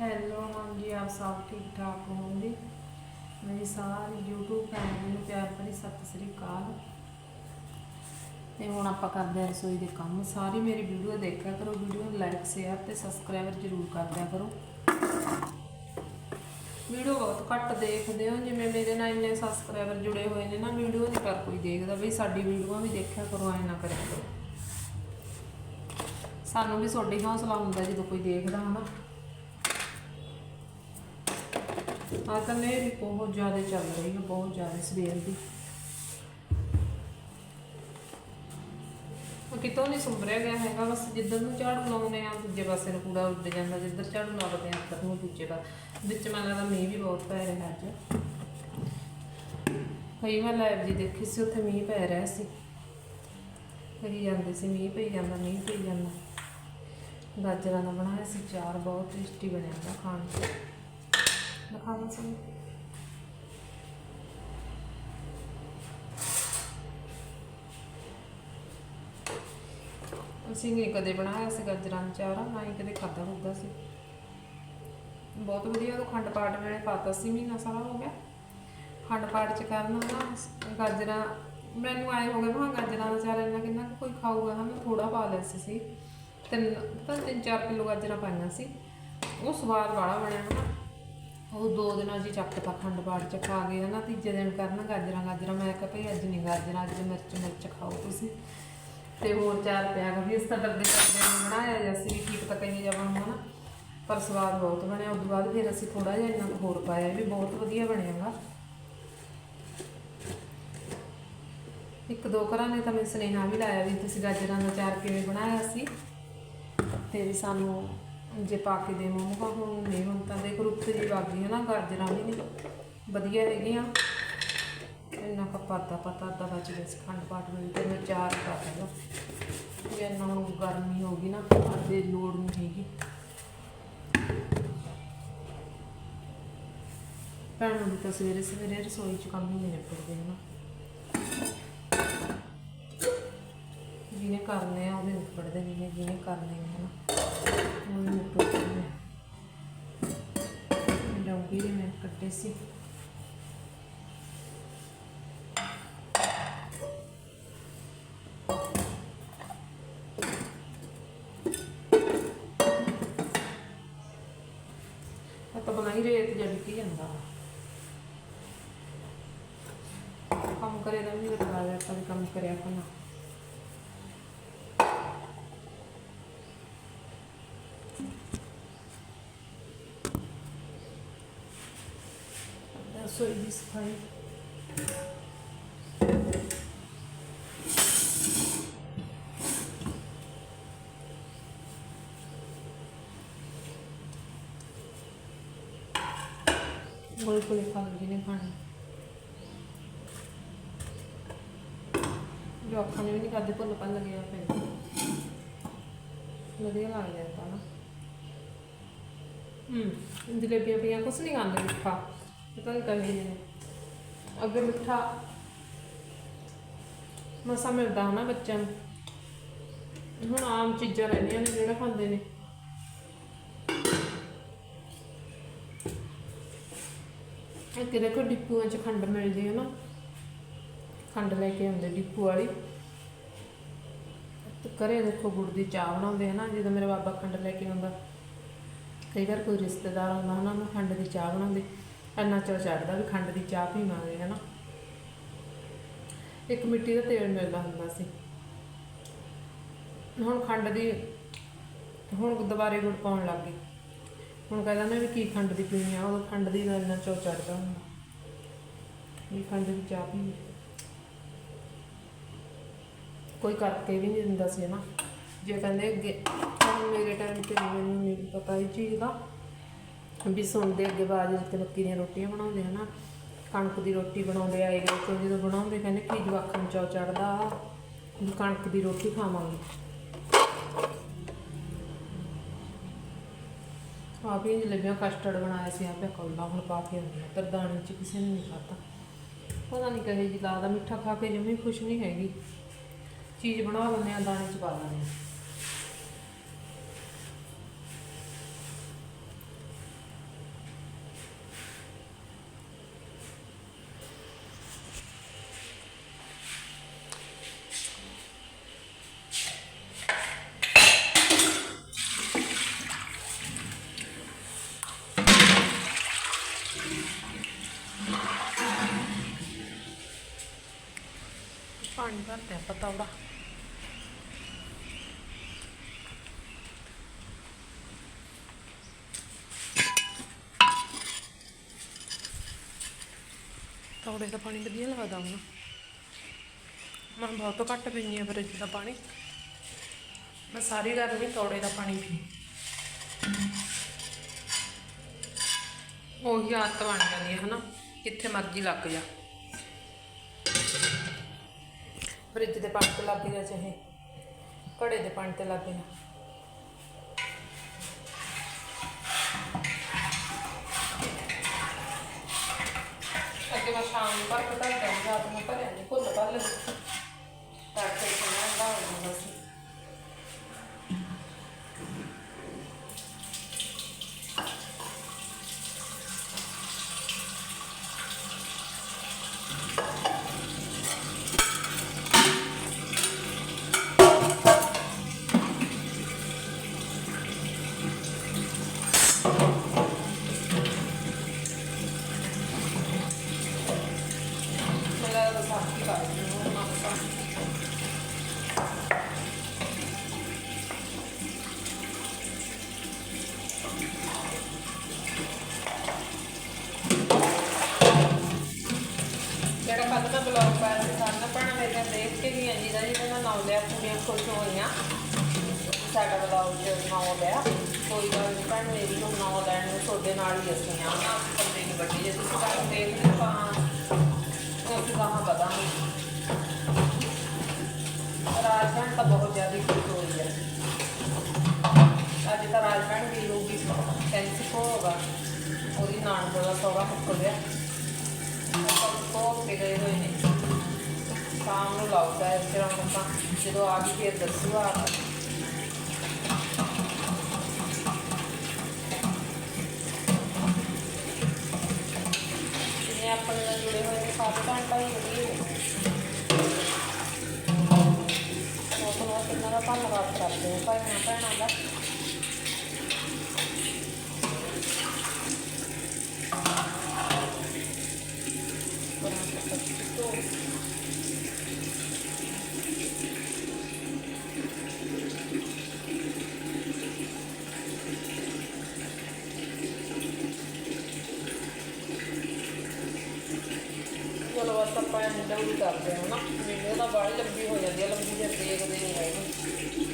Hello ਹਾਂਜੀ ਆਪ ਸਭ ਠੀਕ ਠਾਕ ਹੋਵੋਗੇ? ਮੇਰੀ ਸਾਰੀ YouTube ਫੈਮਿਲੀ ਨੂੰ ਪਿਆਰ ਭਰੀ ਸਤਿ ਸ੍ਰੀ ਅਕਾਲ। ਤੇ ਹੁਣ ਆਪਾਂ ਕਰਦੇ ਹਾਂ ਰਸੋਈ ਦੇ ਕੰਮ। ਸਾਰੀ ਮੇਰੀ ਵੀਡੀਓ ਦੇਖਿਆ ਕਰੋ, ਵੀਡੀਓ ਨੂੰ ਲਾਈਕ ਸ਼ੇਅਰ ਤੇ ਸਬਸਕ੍ਰਾਈਬ ਜਰੂਰ ਕਰ ਦਿਆ ਕਰੋ। ਵੀਡੀਓ ਬਹੁਤ ਘੱਟ ਦੇਖਦੇ ਹੋ, ਜਿਵੇਂ ਮੇਰੇ ਨਾਲ ਇੰਨੇ ਸਬਸਕ੍ਰਾਈਬਰ ਜੁੜੇ ਹੋਏ ਨੇ ਨਾ, ਵੀਡੀਓ ਨਹੀਂ ਕਰ ਕੋਈ ਦੇਖਦਾ ਬਈ ਸਾਡੀ ਵੀਡੀਓਆਂ ਵੀ ਦੇਖਿਆ ਕਰੋ, ਐ ਨਾ ਕਰਿਆ ਕਰੋ। ਸਾਨੂੰ ਵੀ ਤੁਹਾਡੇ ਹੌਸਲਾ ਹੁੰਦਾ ਜਦੋਂ ਕੋਈ ਦੇਖਦਾ ਹਨਾ। ਆ ਤਾਂ ਮੇਰੀ ਬਹੁਤ ਜ਼ਿਆਦਾ ਚੱਲ ਰਹੀ ਹੈ, ਬਹੁਤ ਜ਼ਿਆਦਾ ਸਵੇਰ ਦੀ। ਉਹ ਕਿਤੋਂ ਨਹੀਂ ਸੁੰਭਰਿਆ ਗਿਆ ਹੈਗਾ, ਬਸ ਜਿੱਧਰ ਨੂੰ ਝਾੜੂ ਲਾਉਂਦੇ ਆ ਦੂਜੇ ਪਾਸੇ ਨੂੰ ਕੂੜਾ ਉੱਡ ਜਾਂਦਾ, ਜਿੱਧਰ ਝਾੜੂ ਲਾਉਂਦੇ ਆ ਉੱਧਰ ਨੂੰ ਦੂਜੇ ਪਾਸੇ ਵਿੱਚ ਮੈਨੂੰ ਲੱਗਦਾ ਮੀਂਹ ਵੀ ਬਹੁਤ ਪੈ ਰਿਹਾ ਅੱਜ। ਕਈ ਵਾਰ ਲਾਈਵ ਜੀ ਦੇਖੀ ਸੀ, ਉੱਥੇ ਮੀਂਹ ਪੈ ਰਿਹਾ ਸੀ। ਕਹੀ ਜਾਂਦੇ ਸੀ, ਮੀਂਹ ਪਈ ਜਾਂਦਾ, ਮੀਂਹ ਪਈ ਜਾਂਦਾ। ਗਾਜਰਾਂ ਦਾ ਬਣਾਇਆ ਸੀ, ਚਾਰ ਬਹੁਤ ਟੇਸਟੀ ਬਣਿਆ ਦਾ ਖਾਣ 'ਚ। ਦਿਖਾਵਾਂ ਸਾਨੂੰ ਅਸੀਂ ਨਹੀਂ ਕਦੇ ਬਣਾਇਆ ਸੀ ਗਾਜਰਾਂ ਦਾ ਚਾਰ, ਨਾ ਹੀ ਕਦੇ ਖਾਦਾ ਹੁੰਦਾ ਸੀ। ਬਹੁਤ ਵਧੀਆ ਉਹ ਖੰਡ ਪਾਟ ਵੇਲੇ ਪਾਤਾ ਸੀ, ਮਹੀਨਾ ਸਾਰਾ ਹੋ ਗਿਆ। ਖੰਡ ਪਾਟ ਚ ਕਰਨਾ ਨਾ ਗਾਜਰਾਂ, ਮੈਨੂੰ ਆਏ ਹੋ ਗਏ ਮਾ ਗਾਜਰਾਂ ਦਾ ਚਾਰ ਇੰਨਾ ਕਿੰਨਾ ਕੋਈ ਖਾਊਗਾ ਹਨਾ ਥੋੜਾ ਪਾ ਲਿਆ ਸੀ ਤਿੰਨ, ਪਤਾ ਤਿੰਨ ਚਾਰ ਕਿਲੋ ਗਾਜਰਾਂ ਪਾਈਆਂ ਸੀ। ਉਹ ਸਵਾਦ ਵਾਲਾ ਬਣਿਆ ਹਨਾ ਉਹ ਦੋ ਦਿਨਾਂ ਜੀ ਚੱਕ ਤਾ ਖੰਡ ਪਾਟ ਚ ਖਾ ਗਏ ਹਨਾ ਤੀਜੇ ਦਿਨ ਕਰਨ ਗਾਜਰਾਂ ਗਾਜਰਾਂ। ਮੈਂ ਕਿਹਾ ਭਈ ਅੱਜ ਨਹੀਂ ਗਾਜਰਾਂ, ਅੱਜ ਮਿਰਚ ਮਿਰਚ ਖਾਓ ਤੁਸੀਂ। ਤੇ ਹੋਰ ਚਾਰ ਪਿਆ ਗਾ ਇਸ ਤਾਂ ਡੱਬੇ ਕਰਦੇ ਬਣਾਇਆ ਜਾਂ ਸੀ ਕੀ ਪਤਾ ਕਹੀਂ ਜਾ ਬਣੂਗਾ ਨਾ, ਪਰ ਸਵਾਦ ਬਹੁਤ ਬਣਿਆ। ਉਦੋਂ ਬਾਅਦ ਫਿਰ ਅਸੀਂ ਥੋੜਾ ਜਿਹਾ ਇੰਨਾ ਕੁ ਹੋਰ ਪਾਇਆ, ਵੀ ਬਹੁਤ ਵਧੀਆ ਬਣਿਆਗਾ। ਇੱਕ ਦੋ ਘਰਾਂ ਨੇ ਤਾਂ ਮੈਂ ਸੁਨੇਹਾ ਵੀ ਲਾਇਆ ਵੀ ਤੁਸੀਂ ਗਾਜਰਾਂ ਦਾ ਚਾਰ ਕਿਵੇਂ ਬਣਾਇਆ ਸੀ। ਤੇ ਵੀ ਸਾਨੂੰ ਜੇ ਪਾ ਕੇ ਦੇ ਦੇਵੋਗਾ ਹੁਣ ਨਹੀਂ, ਹੁਣ ਤਾਂ ਦੇਖ ਰੁੱਤ ਜੀ ਲੱਗਦੀ ਹੈ ਨਾ ਗਾਜਰਾਂ ਵੀ ਨਹੀਂ। ਵਧੀਆ ਹੈਗੀਆਂ। ਇੰਨਾ ਕੁ ਪਤਾ ਪਤਾ ਦਾ ਬਚ ਗਿਆ ਖੰਡ ਪਾਟ ਨੂੰ ਤੇ ਮੈਂ ਚਾਰ ਪਾ ਦਿਆ ਜੇ ਇੰਨਾ ਹੁਣ ਗਰਮੀ ਹੋ ਗਈ ਨਾ, ਅੱਧੇ ਲੋੜ ਨਹੀਂ ਹੈਗੀ। ਭੈਣ ਨੂੰ ਵੀ ਤਾਂ ਸਵੇਰੇ ਸਵੇਰੇ ਰਸੋਈ ਚ ਕੰਮ ਹੀ ਨਹੀਂ ਨਿਬੜਦੇ ਹਨ। ਜਿਹਨੇ ਕਰਨੇ ਆ, ਉਹਦੇ ਨਿਬੜਦੇ ਨਹੀਂ ਨੇ ਜਿਹਨੇ ਕਰਨੇ ਹੈ ਨਾ ਉਹ ਨਹੀਂ ਨਿਬੜਦੇ ਨੇ ਦੇ ਮੈਂ ਕੱਟੇ ਸੀ ਇਹ ਤਾਂ ਬਣਾਈ ਰੇਤ ਜੜ ਕੀ ਜਾਂਦਾ ਕੰਮ ਕਰੇ ਨਾ ਵੀ ਬਤਾ ਜਾ ਕੰਮ ਕਰਿਆ ਕਰਨਾ ਰਸੋਈ ਦੀ ਸਫ਼ਾਈ ਗੋਲ ਗੋਲ ਖਾ ਲਓ ਖਾਣੇ ਜੋ ਅੱਖਾਂ ਨੇ ਵੀ ਨਹੀਂ ਕਰਦੇ ਭੁੱਲ ਭੱਲ ਗਿਆ ਫਿਰ ਵਧੀਆ ਲੱਗ ਜਾਂਦਾ ਨਾ ਹੂੰ ਜਲੇਬੀਆਂ ਪਈਆਂ ਕੁਛ ਨਹੀਂ ਖਾਂਦੇ ਮਿੱਠਾ ਪਤਾ ਨਹੀਂ ਅੱਗੇ ਮਿੱਠਾ ਮਸਾ ਮਿਲਦਾ ਹਨਾ ਬੱਚਿਆਂ ਨੂੰ। ਹੁਣ ਆਮ ਚੀਜ਼ਾਂ ਰਹਿੰਦੀਆਂ ਨੇ ਜਿਹੜਾ ਖਾਂਦੇ ਨੇ। ਅੱਗੇ ਦੇਖੋ ਡਿਪੂਆਂ 'ਚ ਖੰਡ ਮਿਲਦੀ ਹੈ ਨਾ। ਖੰਡ ਲੈ ਕੇ ਆਉਂਦੇ ਡਿਪੂ ਵਾਲੀ। ਤੇ ਘਰੇ ਦੇਖੋ ਗੁੜ ਦੀ ਚਾਹ ਬਣਾਉਂਦੇ ਹੈ ਨਾ ਜਦੋਂ ਮੇਰੇ ਬਾਬਾ ਖੰਡ ਲੈ ਕੇ ਆਉਂਦਾ। ਕਈ ਵਾਰ ਕੋਈ ਰਿਸ਼ਤੇਦਾਰ ਆਉਂਦਾ ਉਹਨਾਂ ਨੂੰ ਖੰਡ ਦੀ ਚਾਹ ਬਣਾਉਂਦੇ। ਇੰਨਾ ਚੋ ਚੜਦਾ ਵੀ ਖੰਡ ਦੀ ਚਾਹ ਪੀਵਾਂਗੇ ਹੈ ਇੱਕ ਮਿੱਟੀ ਦਾ ਤੇਲ ਮਿਲਦਾ ਹੁੰਦਾ ਸੀ। ਹੁਣ ਖੰਡ ਦੀ, ਹੁਣ ਦੁਬਾਰੇ ਗੁੜ ਪਾਉਣ ਲੱਗ ਗਏ ਹੁਣ ਕਹਿੰਦਾ ਮੈਂ ਵੀ ਕੀ ਖੰਡ ਦੀ ਪੀਣੀ ਆ, ਉਹ ਖੰਡ ਦੀ ਨਾਲ ਇੰਨਾ ਚੋ ਚੜਦਾ ਹੁੰਦਾ। ਵੀ ਖੰਡ ਦੀ ਚਾਹ ਪੀਣੀ ਕੋਈ ਕਰਕੇ ਵੀ ਨਹੀਂ ਦਿੰਦਾ ਸੀ ਨਾ ਜੇ ਕਹਿੰਦੇ ਅੱਗੇ ਮੇਰੇ ਟਾਈਮ ਤੇ ਮੈਨੂੰ ਨਹੀਂ ਪਤਾ ਇਹ ਚੀਜ਼ ਦਾ। ਵੀ ਸੁਣਦੇ ਅੱਗੇ ਬਾਜਰੇ ਤੇ ਮੱਕੀ ਦੀਆਂ ਰੋਟੀਆਂ ਬਣਾਉਂਦੇ, ਹਨਾ? ਕਣਕ ਦੀ ਰੋਟੀ ਬਣਾਉਂਦੇ ਆਏ ਗਏ ਜਦੋਂ ਬਣਾਉਂਦੇ ਕਹਿੰਦੇ ਕੀ ਜਵਾਕਾਂ ਨੂੰ ਚਾਅ ਚੜਦਾ ਵੀ ਕਣਕ ਦੀ ਰੋਟੀ ਖਾਵਾਂਗੇ। ਆਪ ਹੀ ਜਲੇਬੀਆਂ ਕਸਟਰਡ ਬਣਾਇਆ ਸੀ ਆਪੇ, ਕੌਲਾ ਹੁਣ ਪਾ ਕੇ ਆਉਂਦੀ ਪਰ ਦਾਣੇ ਚ ਕਿਸੇ ਨੇ ਨਹੀਂ ਖਾਧਾ। ਪਤਾ ਨਹੀਂ ਕਹੇ ਜੀ ਲੱਗਦਾ ਮਿੱਠਾ ਖਾ ਕੇ ਜਮੀ ਖੁਸ਼ ਨਹੀਂ ਹੈਗੀ। ਚੀਜ਼ ਬਣਾ ਲੈਂਦੇ ਆ, ਦਾਣੇ ਚ ਪਾ ਲੈਂਦੇ ਆ। ਪਾਣੀ ਭਰਦੇ ਆਪਾਂ ਤੌੜਾ ਤੌੜੇ ਦਾ ਪਾਣੀ ਵਧੀਆ ਲੱਗਦਾ ਹੁਣ ਮੈਂ ਬਹੁਤ ਘੱਟ ਪੀਂਦੀ ਹਾਂ ਫਰਿੱਜ ਦਾ ਪਾਣੀ। ਮੈਂ ਸਾਰੀ ਗਰਮੀ ਤੌੜੇ ਦਾ ਪਾਣੀ ਪੀ ਉਹੀ ਆਦਤ ਬਣ ਜਾਂਦੀ ਹੈ ਹਨਾ ਕਿੱਥੇ ਮਰਜ਼ੀ ਲੱਗ ਜਾ। ਫ੍ਰਿਜ ਦੇ ਪਾਣੀ ਤੇ ਲੱਗ ਜਾ ਚਾਹੇ, ਘੜੇ ਦੇ ਪਾਣੀ ਤੇ ਲੱਗ ਜਾ ਅੱਗੇ ਮੈਂ ਸ਼ਾਮ ਨੂੰ ਭਰ ਕੇ ਧਰ ਰਾਤ ਨੂੰ ਭਰਿਆ ਨਹੀਂ ਭੁੱਲ ਭੱਲ ਤੜਕੇ ਜਿਹੜਾ ਕੱਲ ਦਾ ਬਲੌਗ ਪਾਇਆ ਸੀ ਸਾਡਾ ਭੈਣਾਂ ਮੇਰੇ ਦੇਖ ਕੇ ਵੀ ਅੰਜੀ ਦਾ ਜਿਹਦਾ ਨਾਮ ਲਿਆ ਪੂਰੀਆਂ ਖੁਸ਼ ਹੋਈਆਂ। ਸਾਡਾ ਬਲੌਗ ਜੋ ਨਾਮ ਲਿਆ। ਕੋਈ ਗੱਲ ਨਹੀਂ, ਭੈਣ ਮੇਰੀ ਨੂੰ ਨਾਮ ਲੈਣ ਨੂੰ, ਤੁਹਾਡੇ ਨਾਲ ਹੀ ਅਸੀਂ ਆ। ਨਾ ਅਸੀਂ ਬੰਦੇ ਨਹੀਂ ਵੱਡੇ ਜੇ ਤੁਸੀਂ ਕੱਲ ਦੇਖ ਲਿਓ ਤਾਂ ਅਸੀਂ ਕਹਾਂ ਪਤਾ ਨਹੀਂ ਰਾਜਵੰਤ ਤਾਂ ਬਹੁਤ ਜ਼ਿਆਦਾ ਖੁਸ਼ ਹੋਈ ਹੈ। ਅੱਜ ਤਾਂ ਰਾਜਵੰਤ ਵੀ ਲੋਗੀ ਕੈਂਸੀ ਕੋ ਹੋਗਾ। ਉਹਦੀ ਨਾਨ ਦਾ ਸੋਗਾ ਮੁੱਕ ਗਿਆ। ਕੋ ਕੇ ਗਏ ਹੋਏ ਨੇ। ਸ਼ਾਮ ਨੂੰ ਲਾਉਦਾ ਹੈ ਫਿਰ ਹੁਣ ਤਾਂ। ਜਦੋਂ ਆ ਗਈ ਫਿਰ ਦੱਸੂਗਾ ਆ ਕੇ। ਜਿਵੇਂ ਆਪਣੇ ਨਾਲ ਜੁੜੇ ਹੋਏ ਨੇ ਸੱਤ ਘੰਟਾ ਹੀ ਵਧੀਆ ਨੇ ਉਹ ਤੋਂ ਦਾ ਧੰਨਵਾਦ ਕਰਦੇ ਹਾਂ ਭਾਈਆਂ ਭੈਣਾਂ ਦਾ ਚਲੋ ਬਸ ਆਪਾਂ ਇਹ ਡੌਲੀ ਕਰਦੇ ਹਾਂ ਨਾ ਵੀਡੀਓ ਤਾਂ ਬਾਹਲੀ ਲੰਬੀ ਹੋ ਜਾਂਦੀ ਹੈ ਲੰਬੀ ਜੇ ਦੇਖਦੇ ਨਹੀਂ ਹੈਗੇ।